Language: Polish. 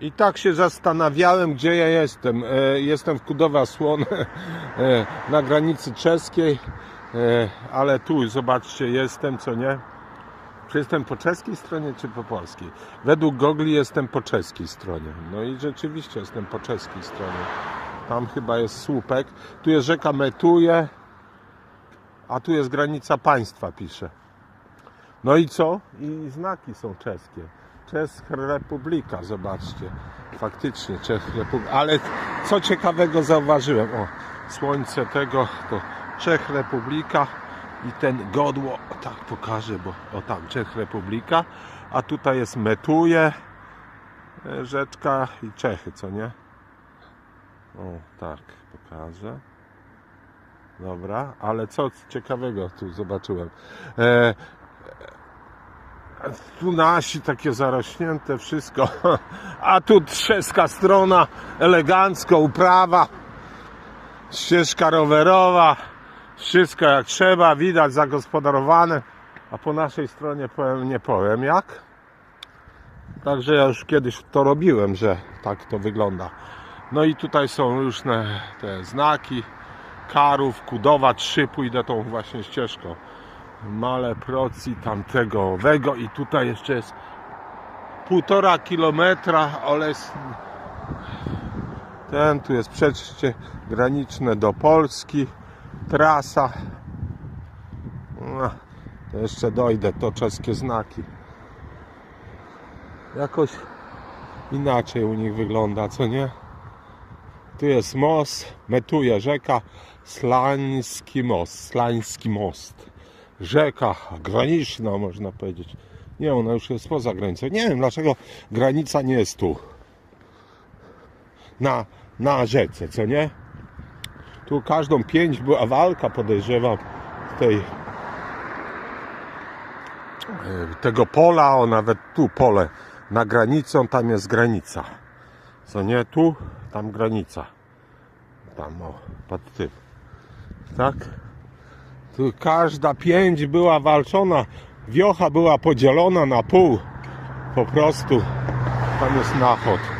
I tak się zastanawiałem, gdzie ja jestem. E, jestem w Kudowa Słon, e, na granicy czeskiej, e, ale tu, zobaczcie, jestem, co nie? Czy jestem po czeskiej stronie, czy po polskiej? Według Gogli jestem po czeskiej stronie. No i rzeczywiście jestem po czeskiej stronie. Tam chyba jest słupek. Tu jest rzeka Metuje, a tu jest granica państwa, pisze. No i co? I znaki są czeskie. Czeska Republika, zobaczcie. Faktycznie Czech Republika. Ale co ciekawego zauważyłem. O, słońce tego to Czech Republika i ten godło, o, tak pokażę, bo o tam Czech Republika, a tutaj jest Metuje, e, rzeczka i Czechy, co nie? O, tak, pokażę. Dobra, ale co ciekawego tu zobaczyłem. E, tu nasi takie zarośnięte wszystko, a tu trzeska strona, elegancko, uprawa, ścieżka rowerowa, wszystko jak trzeba, widać zagospodarowane, a po naszej stronie powiem, nie powiem jak. Także ja już kiedyś to robiłem, że tak to wygląda. No i tutaj są różne te znaki, Karów, Kudowa, 3, pójdę tą właśnie ścieżką. Male proci tamtego owego i tutaj jeszcze jest półtora kilometra, jest ten tu jest przejście graniczne do Polski, trasa. No, to jeszcze dojdę, to czeskie znaki. Jakoś inaczej u nich wygląda, co nie? Tu jest most, metuje rzeka, Slański most, Slański most. Rzeka graniczna, można powiedzieć. Nie, ona już jest poza granicą. Nie wiem, dlaczego granica nie jest tu. Na, na rzece, co nie? Tu każdą pięć była walka, podejrzewam, tej e, tego pola, o nawet tu pole na granicą, tam jest granica. Co nie tu, tam granica. Tam o, pod tym. Tak? Tu każda pięć była walczona. Wiocha była podzielona na pół. Po prostu tam jest nachod.